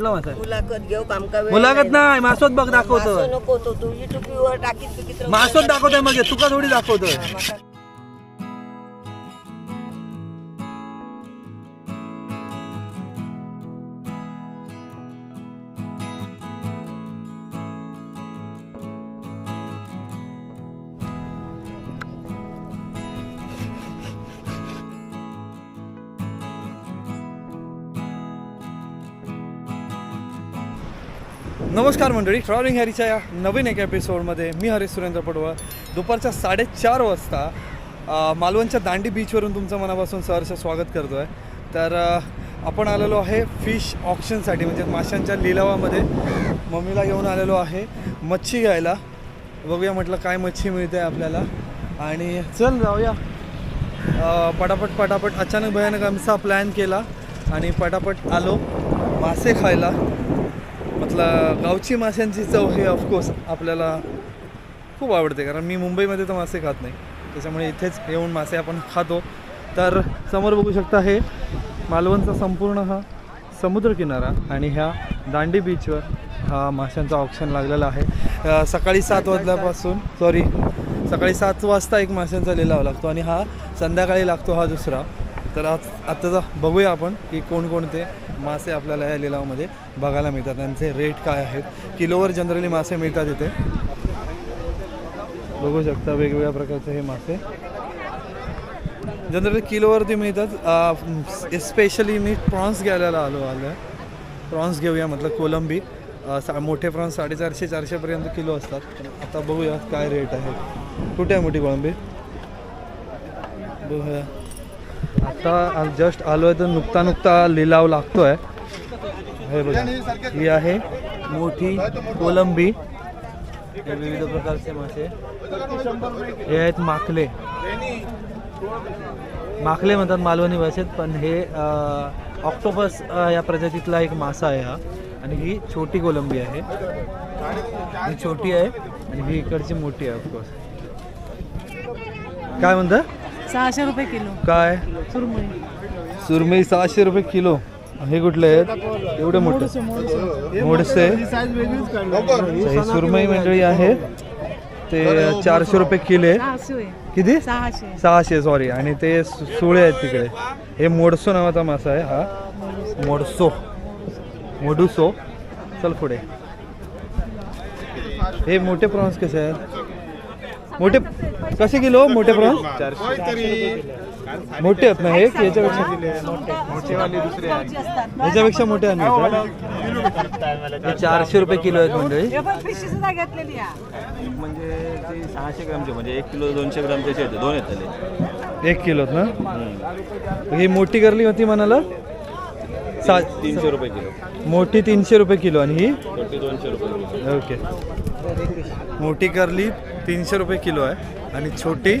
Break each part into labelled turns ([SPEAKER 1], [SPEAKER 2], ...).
[SPEAKER 1] कुठला मासा
[SPEAKER 2] मुलाखत घेऊ काम का वेळ
[SPEAKER 1] मुलाखत
[SPEAKER 2] नाही.
[SPEAKER 1] मासोत बघ दाखवतो
[SPEAKER 2] मासं नको तो तू युट्यूबवर टाकीत राहू.
[SPEAKER 1] मासोत दाखवतोय मग तुका थोडी दाखवतोय नमस्कार मंडळी ट्रॅव्हलिंग हॅरीच्या या नवीन एका एपिसोडमध्ये मी हरीश सुरेंद्र पडवळ. दुपारच्या साडेचार वाजता मालवणच्या दांडी बीचवरून तुमचं मनापासून सहर्ष स्वागत करतो आहे तर आपण आलेलो आहे फिश ऑप्शनसाठी म्हणजे माशांच्या लिलावामध्ये. मम्मीला घेऊन आलेलो आहे मच्छी घ्यायला. बघूया म्हटलं काय मच्छी मिळते आपल्याला. आणि चल जाऊया. पटापट पटापट अचानक भयानक आमचा प्लॅन केला. आणि पटापट आलो मासे खायला. म्हटलं गावची माशांची चव हे ऑफकोर्स आपल्याला खूप आवडते. कारण मी मुंबईमध्ये तर मासे खात नाही. त्याच्यामुळे इथेच येऊन मासे आपण खातो. तर समोर बघू शकता हे मालवणचा संपूर्ण हा समुद्रकिनारा आणि ह्या दांडी बीचवर हा माशांचा ऑप्शन लागलेला आहे. सकाळी सात वाजल्यापासून सॉरी सकाळी सात वाजता एक माशांचा लिलाव लागतो आणि हा संध्याकाळी लागतो हा दुसरा. तर आज आत्ताचा बघूया आपण की कोणकोणते मासे आपल्याला या लिलावामध्ये बघायला मिळतात. त्यांचे रेट काय आहेत? किलोवर जनरली मासे मिळतात इथे. बघू शकता वेगवेगळ्या प्रकारचे हे मासे. जनरली किलोवरती मिळतात. स्पेशली मी प्रॉन्स घ्यायला आलो आलो. आहे प्रॉन्स घेऊया म्हटलं कोलंबी. सा मोठे प्रॉन्स साडेचारशे चारशेपर्यंत किलो असतात. आता बघूया काय रेट आहे. कुठे आहे मोठी कोळंबी? बघूया. आता जस्ट आलो आहे तर नुकता नुकता लिलाव लागतो आहे हे बघा ही आहे मोठी कोलंबी. विविध प्रकारचे मासे. हे आहेत माकले माकले म्हणतात मालवणी भाषेत पण हे ऑक्टोपस या प्रजातीतला एक मासा आहे हा. आणि ही छोटी कोलंबी आहे. ही छोटी आहे आणि ही इकडची मोठी आहे ऑफकोर्स काय म्हणतं?
[SPEAKER 3] सहाशे रुपये किलो.
[SPEAKER 1] काय?
[SPEAKER 3] सुरमई.
[SPEAKER 1] सुरमई सहाशे रुपये किलो. हे कुठले आहेत? एवढे मोठे. मोडसे ही सुरमई मंडळी आहे ते चारशे रुपये किलो आहे. किती?
[SPEAKER 3] सहाशे.
[SPEAKER 1] सहाशे सॉरी आणि ते सुळे आहेत तिकडे. हे मोडसो नावाचा मासा आहे हा. मोडसो. मोडुसो. चल पुढे. हे मोठे प्रॉन्स कसे आहेत? मोठे कसे किलो? मोठे प्रॉन्स मोठे आहेत ना हे? की याच्यापेक्षा? याच्यापेक्षा मोठे आहेत हे चारशे रुपये किलो आहेत मंडळी.
[SPEAKER 4] म्हणजे ते सहाशे ग्रामचे म्हणजे एक किलो दोनशे ग्रामचे असे येते दोन येतले
[SPEAKER 1] एक किलोत ना? ही मोठी करली होती म्हणाला? सा
[SPEAKER 4] तीनशे रुपये किलो.
[SPEAKER 1] मोठी तीनशे रुपये किलो आणि ही?
[SPEAKER 4] दोनशे रुपये किलो.
[SPEAKER 1] ओके. मोठी करली तीनशे रुपये किलो आहे. आणि छोटी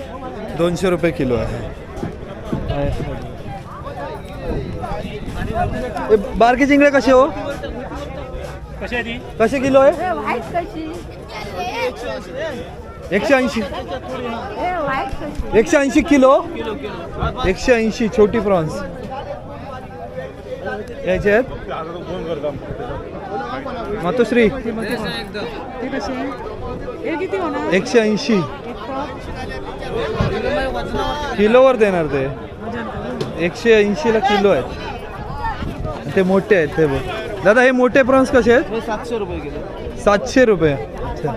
[SPEAKER 1] दोनशे रुपये किलो आहे. ए, बारके चिंगडे कसे हो? कसे किलो आहे? एकशे ऐंशी. एकशे ऐंशी किलो? एकशे ऐंशी छोटी प्रॉन्स. यायचे आहेत? मातोश्री. एकशे ऐंशी. किलोवर देणार ते. एकशे ऐंशीला किलो आहेत. ते मोठे आहेत ते बघ. दादा हे मोठे प्रॉन्स कसे आहेत?
[SPEAKER 4] सातशे रुपये किलो.
[SPEAKER 1] सातशे रुपये. अच्छा.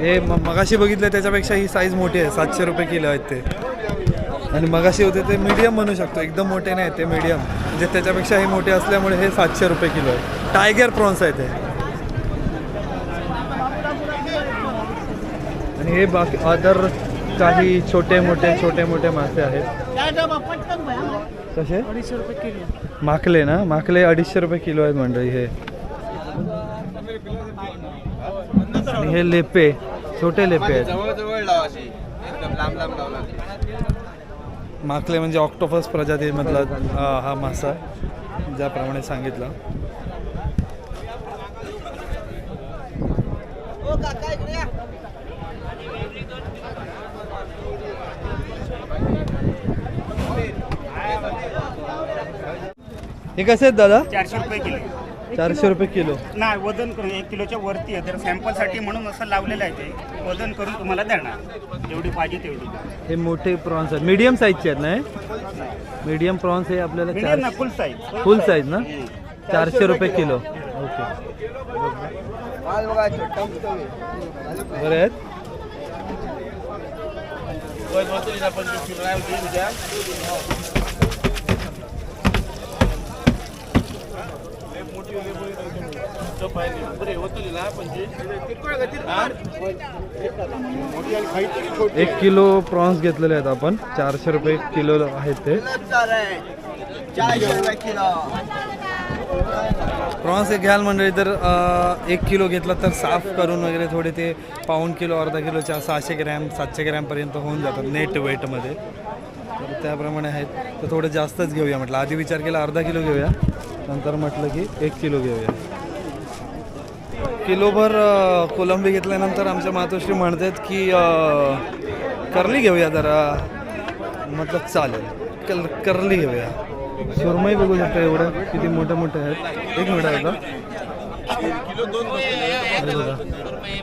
[SPEAKER 1] हे मगाशी बघितलं त्याच्यापेक्षा ही साईज मोठी आहे. सातशे रुपये किलो आहेत ते. आणि मगाशी होते ते मीडियम म्हणू शकतो. एकदम मोठे नाही ते मीडियम म्हणजे त्याच्यापेक्षा हे मोठे असल्यामुळे हे सातशे रुपये किलो आहे. टायगर प्रॉन्स आहे ते. आणि हे बाकी अदर काही छोटे मोठे छोटे मोठे मासे आहेत. कसे? माकले ना? माकले अडीचशे रुपये किलो आहेत मंडळी हे. हे लेपे छोटे लेपे आहेत
[SPEAKER 4] जवळ लावा अशी एकदम लांब लांब लावला
[SPEAKER 1] माकले म्हणजे ऑक्टोपस प्रजातीमधला हा मासा आहे, ज्याप्रमाणे सांगितलं. हे कसे आहेत दादा?
[SPEAKER 5] चारशे रुपये किलो.
[SPEAKER 1] चारशे रुपये किलो.
[SPEAKER 5] नाही वजन करून एक किलोच्या वरती आहे. तर सॅम्पलसाठी म्हणून असं लावलेलं आहे ते. वजन करून तुम्हाला देणार. जेवढी पाहिजे तेवढी.
[SPEAKER 1] हे मोठे प्रॉन्स आहेत. मीडियम साईजचे आहेत ना हे? मीडियम प्रॉन्स हे आपल्याला
[SPEAKER 5] ना
[SPEAKER 1] चार
[SPEAKER 5] फुल साईज
[SPEAKER 1] फुल साईज ना? चारशे रुपये किलो. ओके. बरे आहेत? एक किलो प्रॉन्स घेतलेले आहेत आपण. चारशे रुपये किलो आहेत ते. प्रॉन्स एक घ्याल मंडळी तर एक किलो घेतला तर साफ करून वगैरे थोडे ते पाऊण किलो अर्धा किलोच्या सहाशे ग्रॅम सातशे ग्रॅमपर्यंत होऊन जातात नेट वेटमध्ये. तर त्याप्रमाणे आहेत. तर थोडं जास्तच घेऊया म्हटलं. आधी विचार केला अर्धा किलो घेऊया. नंतर म्हटलं की एक किलो घेऊया. किलोभर कोलंबी घेतल्यानंतर आमच्या मातोश्री म्हणतात की करली घेऊया जरा. म्हटलं चालेल. कल करली घेऊया. सुरमई बघू शकता एवढं किती मोठे मोठे आहेत. एक मिनिट आहे का.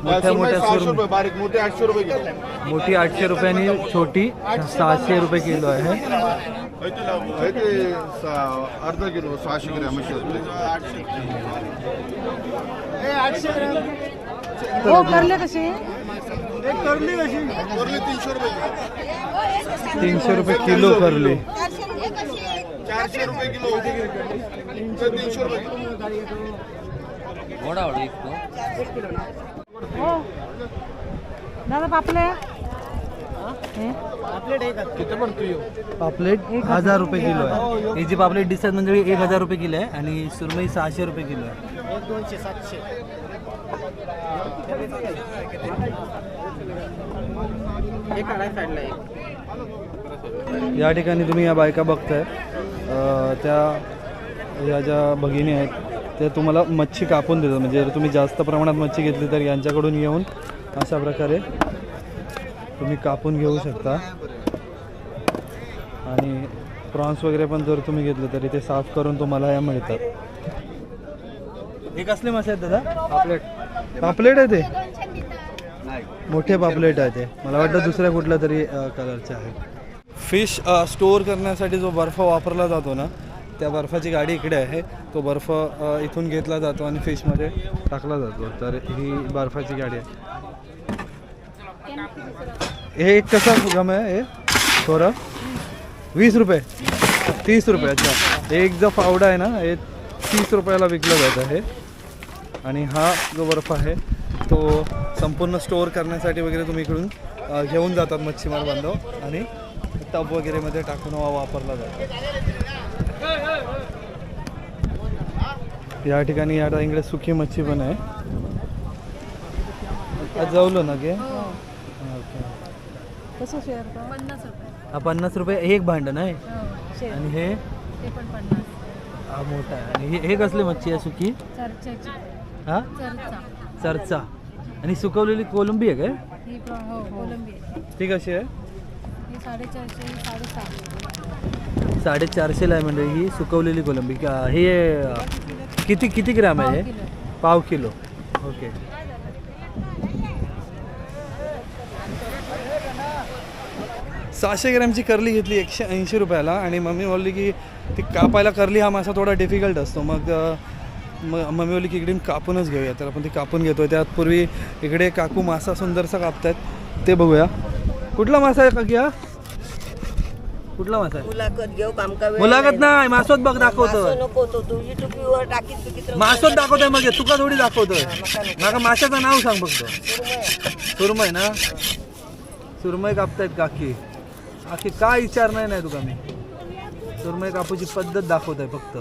[SPEAKER 1] मोठ्या मोठ्या सुरमई.
[SPEAKER 6] बारीक मोठे आठशे रुपये किलो
[SPEAKER 1] मोठी आठशे रुपयांनी छोटी सहाशे रुपये किलो आहे.
[SPEAKER 6] किलो सहाशे ग्रॅम अशी असते.
[SPEAKER 3] हो करले कसे
[SPEAKER 6] करली तीनशे रुपये
[SPEAKER 1] तीनशे रुपये किलो करली
[SPEAKER 6] चारशे रुपये किलो तीनशे तीनशे रुपये किलो
[SPEAKER 3] हो दादा पापले?
[SPEAKER 1] पापलेट हजार रुपये किलो आहे. ही जी पापलेट दिसतात म्हणजे एक हजार रुपये किलो आहे आणि सुरमई सहाशे रुपये किलो आहे. या ठिकाणी तुम्ही या बायका बघताय. त्या या ज्या भगिनी आहेत त्या तुम्हाला मच्छी कापून देतात. म्हणजे जर तुम्ही जास्त प्रमाणात मच्छी घेतली तर यांच्याकडून येऊन अशा प्रकारे तुम्ही कापून घेऊ शकता. आणि प्रॉन्स वगैरे पण जर तुम्ही घेतले तरी ते साफ करून तुम्हाला या मिळतात. हे कसले मासे आहेत दादा? पापलेट. पापलेट आहे ते? मोठे पापलेट आहे ते. मला वाटतं दुसऱ्या कुठल्या तरी कलरचे आहेत. फिश स्टोअर करण्यासाठी जो बर्फ वापरला जातो ना त्या बर्फाची गाडी इकडे आहे. तो बर्फ इथून घेतला जातो आणि फिशमध्ये टाकला जातो. तर ही बर्फाची गाडी आहे. हे एक कसा गम आहे हे? थोडं वीस रुपये. तीस रुपये अच्छा. हे एक जो फावडा आहे ना हे तीस रुपयाला विकलं जात आहे. आणि हा जो बर्फ आहे तो संपूर्ण स्टोअर करण्यासाठी वगैरे तुम्ही इकडून घेऊन जातात मच्छीमार बांधव. आणि टब वगैरेमध्ये टाकून वा- वापरला जातो. या ठिकाणी या इकडे सुकी मच्छी पण आहे. जवलो जाऊलो ना गे.
[SPEAKER 3] कसं शेअर पन्नास
[SPEAKER 1] हा पन्नास रुपये एक भांडण आहे. आणि हे?
[SPEAKER 3] ते पण पन्नास.
[SPEAKER 1] हा मोठा आहे. आणि हे हे कसली मच्छी आहे सुकी?
[SPEAKER 3] चर्चाची
[SPEAKER 1] हा?
[SPEAKER 3] चर्चा.
[SPEAKER 1] चर्चा. आणि सुकवलेली कोलंबी आहे काय?
[SPEAKER 3] ही हो कोलंबी आहे.
[SPEAKER 1] ती कशी आहे?
[SPEAKER 3] ही साडेचारशे ही साडेसहा.
[SPEAKER 1] साडेचारशेला आहे म्हणजे ही सुकवलेली कोलंबी. का- हे अ, किती किती ग्रॅम आहे हे? पाव किलो. ओके. सहाशे ग्रॅमची करली घेतली एकशे ऐंशी रुपयाला आणि मम्मी बोलली की ती कापायला करली हा मासा थोडा डिफिकल्ट असतो. मग अ, म मम्मी बोलली की इकडे कापूनच घेऊया. तर आपण ती कापून घेतो त्यात पूर्वी इकडे काकू मासा सुंदरसा कापतायत. ते बघूया. कुठला मासा आहे काकी हा? कुठला मासा आहे?
[SPEAKER 2] मुलाखत घेऊ
[SPEAKER 1] मुलाखत
[SPEAKER 2] नाही.
[SPEAKER 1] मासोत बघ दाखवतो मासोत दाखवतोय मग तुका थोडी दाखवतोय. माका माशाचं नाव सांग फक्त. सुरमय ना? सुरमय कापतायत काकी. आखी काय विचार नाही नाही तुका मी. सुरमय कापूची पद्धत दाखवत आहे फक्त.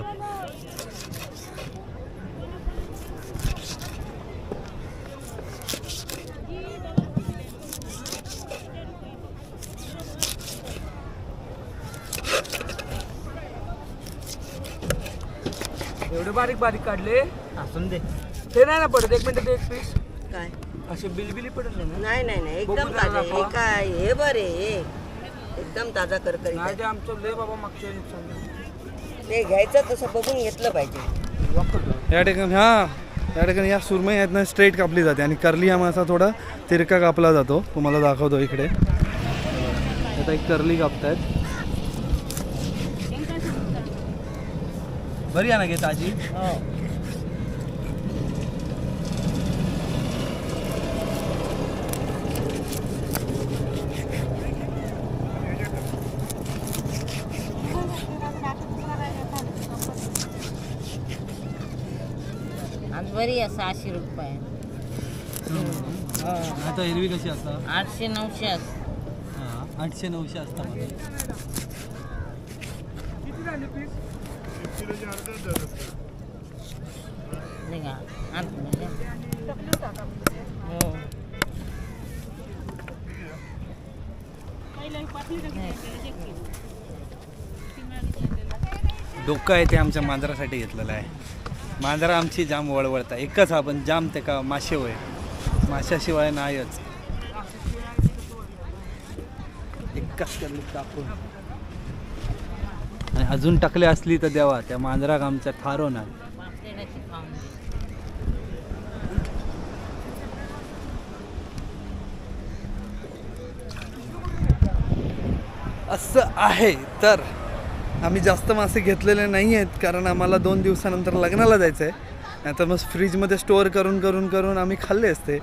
[SPEAKER 7] एवढे बारीक बारीक काढले? असून दे. ते नाही ना पडत एक मिनिट एक पीस
[SPEAKER 2] काय?
[SPEAKER 7] असे बिलबिली पडत नाही ना?
[SPEAKER 2] नाही नाही नाही.
[SPEAKER 7] बघू
[SPEAKER 2] एकदम
[SPEAKER 7] जरा
[SPEAKER 2] ताजे. हे
[SPEAKER 7] दाखवा.
[SPEAKER 2] काय? हे बरे एकदम ताजा
[SPEAKER 7] नाही
[SPEAKER 2] आहे.
[SPEAKER 7] ते आमचं लय बाबा मागच्या वेळी नुकसान झालं.
[SPEAKER 2] ते घ्यायचं तसं बघून घेतलं पाहिजे.
[SPEAKER 1] या ठिकाणी हा या ठिकाणी या सुरमई आहेत ना स्ट्रेट कापली जाते. आणि कर्ली हा मासा थोडा तिरका कापला जातो. तुम्हाला दाखवतो इकडे. आता एक कर्ली कापतायत. बरी आहे ना घे ताजी
[SPEAKER 8] आज बरी आहे सहाशे रुपये.
[SPEAKER 1] आता हिरवी कशी असतात
[SPEAKER 8] आठशे नऊशे असं
[SPEAKER 1] आठशे नऊशे असतात
[SPEAKER 8] निघा आतमध्ये. हो.
[SPEAKER 1] डोकं आहे ते आमच्या मांजरासाठी घेतलेलं आहे. मांजरा आमची जाम वळवळता. एकच आपण जाम ते का मासे होय. माशाशिवाय नाहीच एकच करली टाकून आणि अजून टाकले असली तर देवा त्या मांजराक आमच्या थारवणार
[SPEAKER 8] पापलेटाची
[SPEAKER 1] असं आहे तर आम्ही जास्त मासे घेतलेले नाही आहेत कारण आम्हाला दोन दिवसानंतर लग्नाला जायचं आहे नाहीतर मग फ्रीजमध्ये स्टोअर करून करून करून आम्ही खाल्ले असते.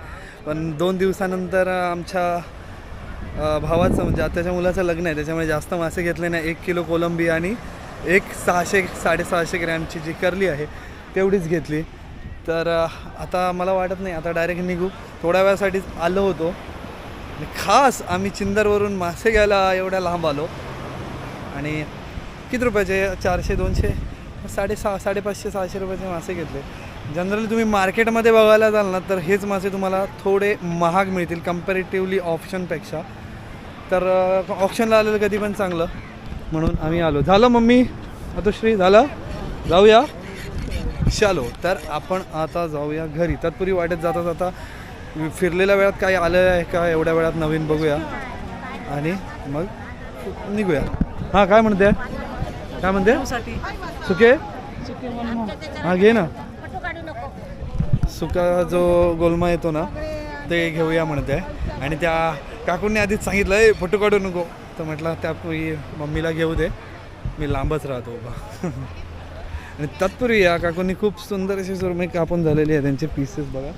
[SPEAKER 1] पण दोन दिवसानंतर आमच्या भावाचं म्हणजे आत्याच्या मुलाचं लग्न आहे त्याच्यामुळे जास्त मासे घेतले नाही. एक किलो कोलंबी आणि एक सहाशे साडेसहाशे ग्रॅमची जी करली आहे तेवढीच घेतली. तर आता मला वाटत नाही आता डायरेक्ट निघू. थोड्या वेळासाठीच आलो होतो. खास आम्ही चिंदरवरून मासे घ्यायला एवढ्या लांब आलो. आणि किती रुपयाचे चारशे दोनशे साडेसहा साडेपाचशे सहाशे रुपयाचे मासे घेतले. जनरली तुम्ही मार्केटमध्ये बघायला जाल ना तर हेच मासे तुम्हाला थोडे महाग मिळतील कम्पॅरेटिव्हली ऑप्शनपेक्षा तर ऑप्शनला आलेलं कधी पण चांगलं. म्हणून आम्ही आलो. झालं मम्मी? अतुश्री झालं? जाऊया. चालो. तर आपण आता जाऊया घरी. तत्पूर्वी वाटेत जाता जाता फिरलेल्या वेळात काय आलं आहे का एवढ्या वेळात नवीन बघूया. आणि मग निघूया. हां काय म्हणते? काय म्हणते? सुके? हां. घे ना. सुका जो गोलमा येतो ना ते घेऊया म्हणते. आणि त्या काकूंनी आधीच सांगितलं ए फोटो काढू नको. तर म्हटलं त्यापूर्वी मम्मीला घेऊ दे. मी लांबच राहतो उभा. आणि तत्पूर्वी या काकूंनी खूप सुंदर अशी सुरमई कापून झालेली आहे. त्यांचे पीसेस बघा.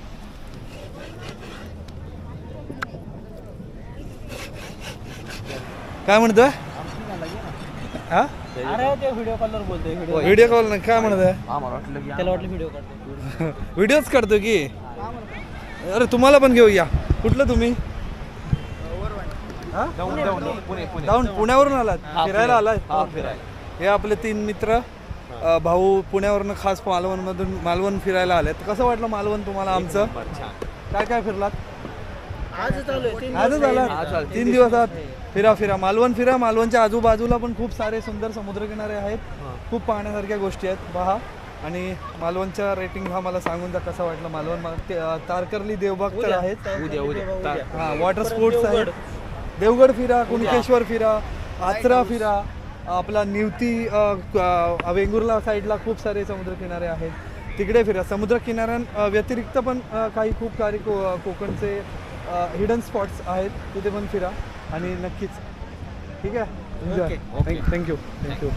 [SPEAKER 1] काय म्हणतोय? हा? व्हिडिओ कॉल नाही काय म्हणतोय? व्हिडिओच काढतो की? अरे तुम्हाला पण घेऊ या. कुठलं तुम्ही? हा? जाऊन पुण्यावरून आलात? फिरायला आलात हे आपले तीन मित्र अ, भाऊ पुण्यावरून खास मालवणमधून मालवण फिरायला आले तर कसं वाटलं मालवण तुम्हाला आमचं? काय काय फिरलात? आजच आला. तीन दिवसात फिरा फिरा. मालवण फिरा. मालवणच्या आजूबाजूला पण खूप सारे सुंदर समुद्रकिनारे आहेत. खूप पाहण्यासारख्या गोष्टी आहेत. पहा आणि मालवणच्या रेटिंग हा मला सांगून द्या कसं वाटलं. मालवण तारकर्ली देवबाग तर आहेत हा वॉटर स्पोर्ट्स आहेत. देवगड फिरा कुणकेश्वर फिरा आचरा फिरा आपला निवती वेंगुर्ला साईडला खूप सारे समुद्रकिनारे आहेत. तिकडे फिरा. समुद्रकिनाऱ्यां अ, व्यतिरिक्त पण काही खूप काही को कोकणचे हिडन स्पॉट्स आहेत तिथे पण फिरा आणि नक्कीच. ठीक आहे? Enjoy thank you thank you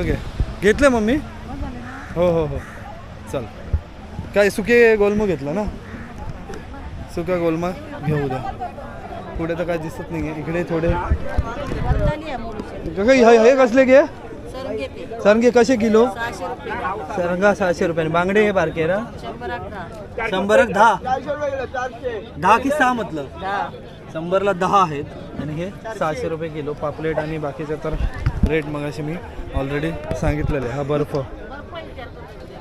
[SPEAKER 1] okay घेतलं मम्मी? हो हो हो. चल. काय सुके गोलमो घेतला ना? सुका गोलमा? घेऊ द्या. पुढे तर काय दिसत नाही आहे इकडे थोडे. काही हे हे कसले घे सरंगे कसे किलो? सरंगा सहाशे रुपयाने. बांगडे हे बारके ना? शंभर दहा. दहा की सहा म्हटलं? शंभरला दहा आहेत. आणि हे सहाशे रुपये किलो पापलेट आणि बाकीचं तर रेट मग असे मी ऑलरेडी सांगितलेले हा बर्फ.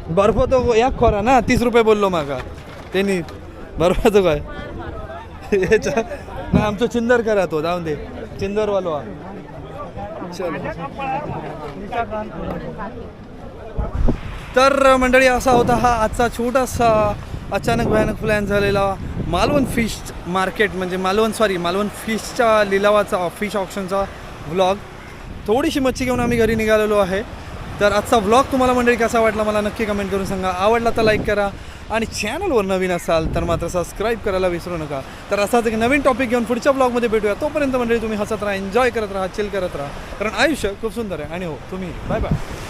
[SPEAKER 1] बर्फ तो या खोरा ना? तीस रुपये बोललो मागा. त्यांनी. बर्फाचं काय? याच्या ना आमचं चिंदर करा तो हो, जाऊन दे. चिंदरवालो हा. तर मंडळी असा होता हा आजचा छोटासा अचानक भयानक प्लॅन झालेला मालवण फिश मार्केट म्हणजे मालवण सॉरी मालवण फिशच्या लिलावाचा फिश ऑप्शनचा व्लॉग थोडीशी मच्छी घेऊन आम्ही घरी निघालेलो आहे. तर आजचा व्लॉग तुम्हाला मंडळी कसा वाटला मला नक्की कमेंट करून सांगा. आवडला तर लाईक करा. आणि चॅनलवर नवीन असाल तर मात्र सबस्क्राईब करायला विसरू नका. तर असाच एक नवीन टॉपिक घेऊन पुढच्या ब्लॉगमध्ये भेटूया. तोपर्यंत मंडळी तुम्ही हसत राहा एन्जॉय करत राहा चिल करत राहा. कारण आयुष्य खूप सुंदर आहे. आणि हो तुम्ही बाय बाय